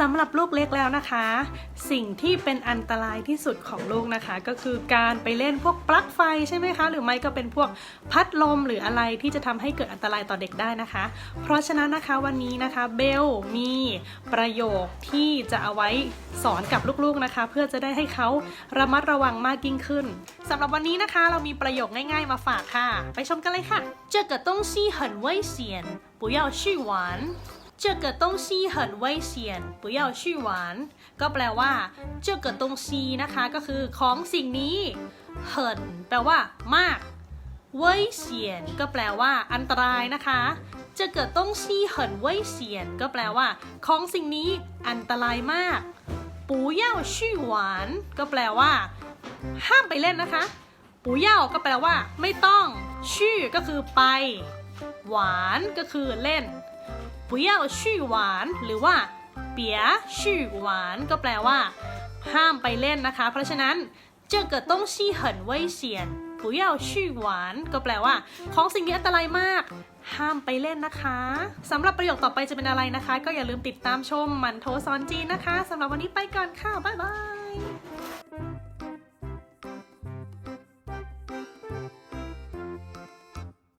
สำหรับลูกเล็กแล้วนะคะ สิ่งที่เป็นอันตรายที่สุดของลูกนะคะ ก็คือการไปเล่นพวกปลั๊กไฟใช่ไหมคะ หรือไม่ก็เป็นพวกพัดลมหรืออะไรที่จะทำให้เกิดอันตรายต่อเด็กได้นะคะ เพราะฉะนั้นนะคะวันนี้นะคะเบลมีประโยคที่จะเอาไว้สอนกับลูกๆนะคะ เพื่อจะได้ให้เขาระมัดระวังมากยิ่งขึ้นสำหรับวันนี้นะคะ เรามีประโยคง่ายๆมาฝากค่ะ ไปชมกันเลยค่ะ这个东西很危险不要去玩 这个东西很危险不要去玩ก็แปลว่า这个东西นะคะก็คือของสิ่งนี้很แปลว่า มาก เว่ยเสียนก็แปลว่า อันตรายนะคะ这个东西很危险ก็แปลว่า ของสิ่งนี้อันตรายมาก不要去玩ก็แปลว่า ห้ามไปเล่นนะคะปูเย่าก็แปลว่า ไม่ต้อง ชื่อก็คือไป หวานก็คือเล่น ปูเย่าชื่อหวาน หรือว่า เปียชื่อหวานก็แปลว่า ห้ามไปเล่นนะคะ เพราะฉะนั้น这个东西很危险不要去玩ก็แปลว่า ของสิ่งนี้อันตรายมาก ห้ามไปเล่นนะคะสำหรับประโยคต่อไปจะเป็นอะไรนะคะ ก็อย่าลืมติดตามชมมันโทสอนจีนนะคะสำหรับวันนี้ไปก่อนค่ะบ๊ายบาย